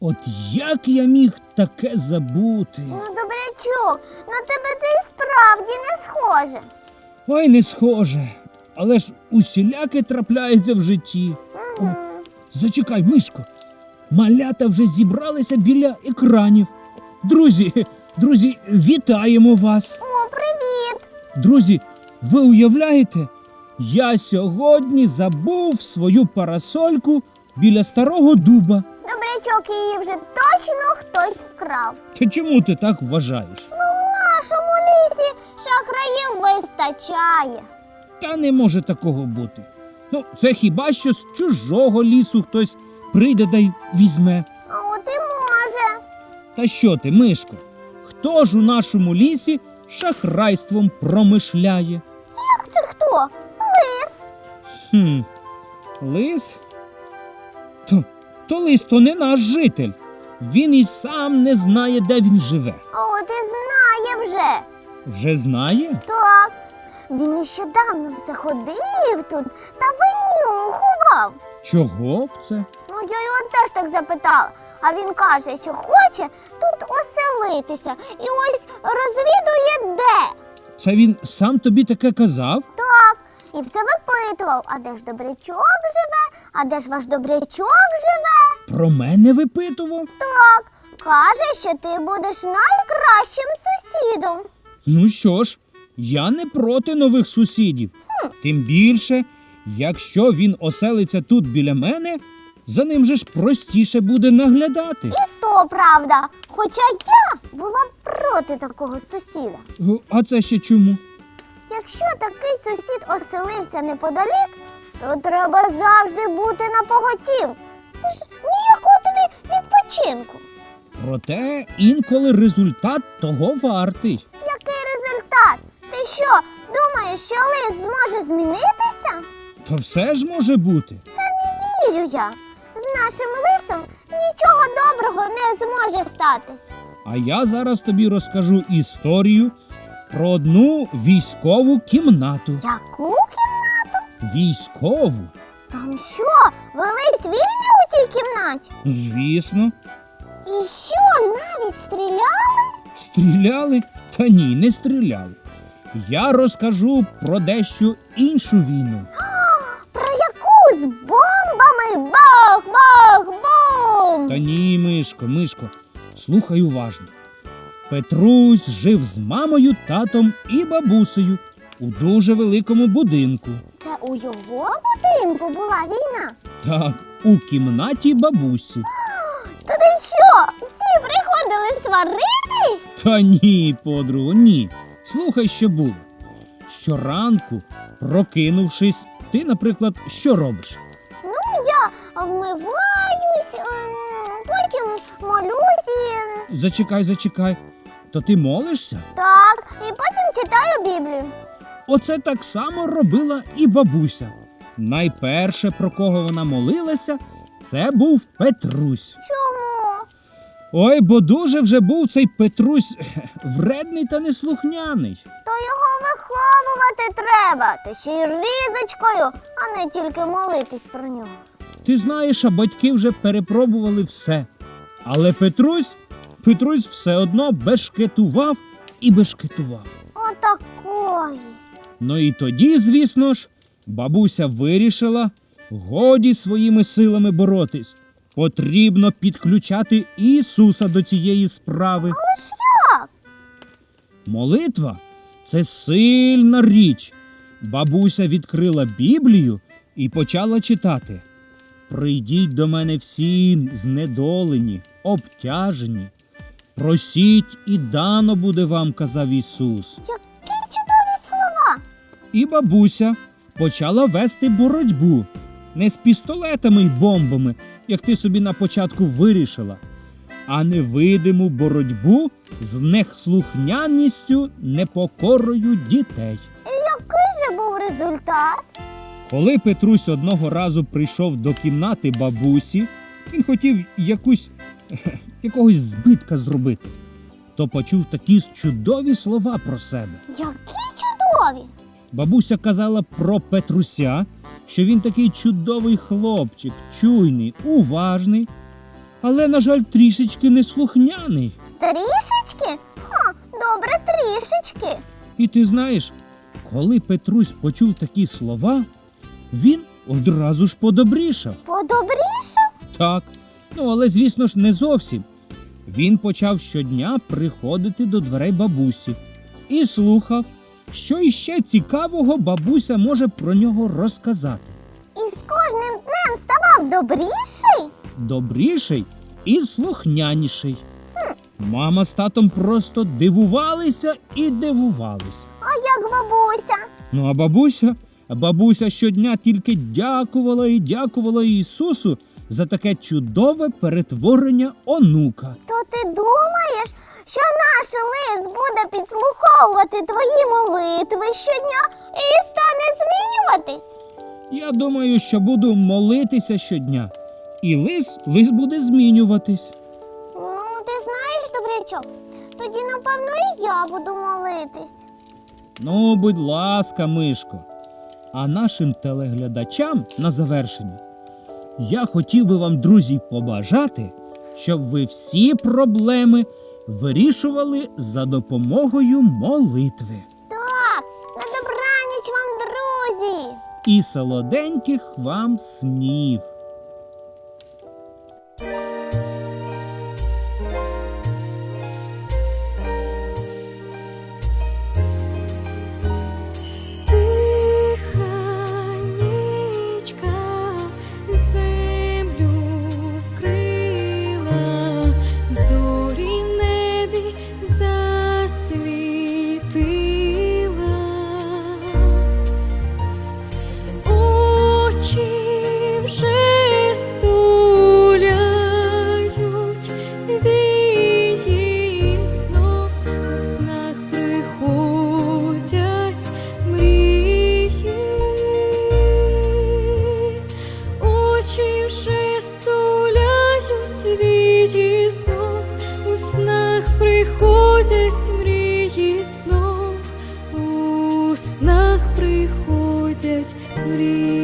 От як я міг таке забути? Ну, добрячок, на тебе це і справді не схоже. Ой, не схоже. Але ж усіляке трапляється в житті. Мгм. Зачекай, мишко. Малята вже зібралися біля екранів. Друзі, друзі, вітаємо вас. О, привіт! Друзі, ви уявляєте? Я сьогодні забув свою парасольку біля старого дуба. Добрячок її вже точно хтось вкрав. Та чому ти так вважаєш? Ну, у нашому лісі шахраїв вистачає. Та не може такого бути. Ну, це хіба що з чужого лісу хтось прийде да й візьме. А от і може. Та що ти, мишко? Хто ж у нашому лісі шахрайством промишляє? Як це хто? Лис. Хм, лис? То, то лис то не наш житель. Він і сам не знає, де він живе. А от і знає вже. Вже знає? Так. Він нещодавно все ходив тут та винюхував. Чого б це? Ну, я його теж так запитала. А він каже, що хоче тут оселитися і ось розвідує де. Це він сам тобі таке казав? І все випитував, а де ж добрячок живе, а де ж ваш добрячок живе? Про мене випитував? Так, каже, що ти будеш найкращим сусідом. Ну що ж, я не проти нових сусідів. Тим більше, якщо він оселиться тут біля мене, за ним же ж простіше буде наглядати. І то правда. Хоча я була проти такого сусіда. А це ще чому? Якщо такий сусід оселився неподалік, то треба завжди бути на поготів. Це ж ніякого тобі відпочинку. Проте інколи результат того вартий. Який результат? Ти що, думаєш, що лис зможе змінитися? То все ж може бути. Та не Вірю я. З нашим лисом нічого доброго не зможе статись. А я зараз тобі розкажу історію про одну військову кімнату. Яку? кімнату? Військову? Там що? Велись вільні у тій кімнаті? Звісно, І що, навіть стріляли? стріляли? Та ні, не стріляли. Я розкажу про дещо іншу війну. Про яку з бомбами? Бах, бах, бум! Та ні, Мишко, Мишко, слухай уважно. Петрусь жив з мамою, татом і бабусею у дуже великому будинку. Це у його будинку була війна? Так, у кімнаті бабусі. Туди що? Всі приходили сваритись? Та ні, подругу, ні. Слухай, що було. Щоранку, прокинувшись, ти, наприклад, що робиш? Ну, я вмиваюсь, ем, потім молюсь і... Зачекай, зачекай. То ти молишся? Так, і потім читаю Біблію. Оце так само робила і бабуся. Найперше, про кого вона молилася, це був Петрусь. Чому? Ой, бо дуже вже був цей Петрусь вредний та неслухняний. То його виховувати треба, та ще й різочкою, а не тільки молитись про нього. Ти знаєш, а батьки вже перепробували все. Але Петрусь, Петрусь все одно бешкетував і бешкетував. Отакої. Ну і тоді, звісно ж, бабуся вирішила годі своїми силами боротись. Потрібно підключати Ісуса до цієї справи. Але ж як? Молитва це сильна річ. Бабуся відкрила Біблію і почала читати. Прийдіть до мене всі знедолені, обтяжені. Просіть і дано буде вам, казав Ісус. Які чудові слова. І бабуся почала вести боротьбу не з пістолетами й бомбами, як ти собі на початку вирішила, а невидиму боротьбу з неслухняністю, непокорою дітей. І який же був результат? Коли Петрусь одного разу прийшов до кімнати бабусі, він хотів якусь якогось збитка зробити, то почув такі чудові слова про себе. Які чудові! Бабуся казала про Петруся, що він такий чудовий хлопчик, чуйний, уважний. але, на жаль, трішечки неслухняний. Трішечки? Ха, добре, трішечки. І ти знаєш, коли Петрусь почув такі слова, він одразу ж подобрішав. Подобрішав? Так, ну але звісно ж не зовсім. Він почав щодня приходити до дверей бабусі і слухав, що іще цікавого бабуся може про нього розказати. І з кожним днем ставав добріший? Добріший і слухняніший. Мама з татом просто дивувалися і дивувалися. А як бабуся? Ну а бабуся, бабуся щодня тільки дякувала і дякувала Ісусу за таке чудове перетворення онука. То ти думаєш, що наш лис буде підслуховувати твої молитви щодня і стане змінюватись? Я думаю, що буду молитися щодня, і лис лис буде змінюватись. Ну, ти знаєш, добрячок, тоді, напевно, і я буду молитись. Ну, будь ласка, Мишко. А нашим телеглядачам на завершення я хотів би вам, друзі, побажати, щоб ви всі проблеми вирішували за допомогою молитви Так, на добраніч вам, друзі! і солоденьких вам снів. Вже стуляють вії знов, у снах приходять мрії знов, у снах приходять мрії.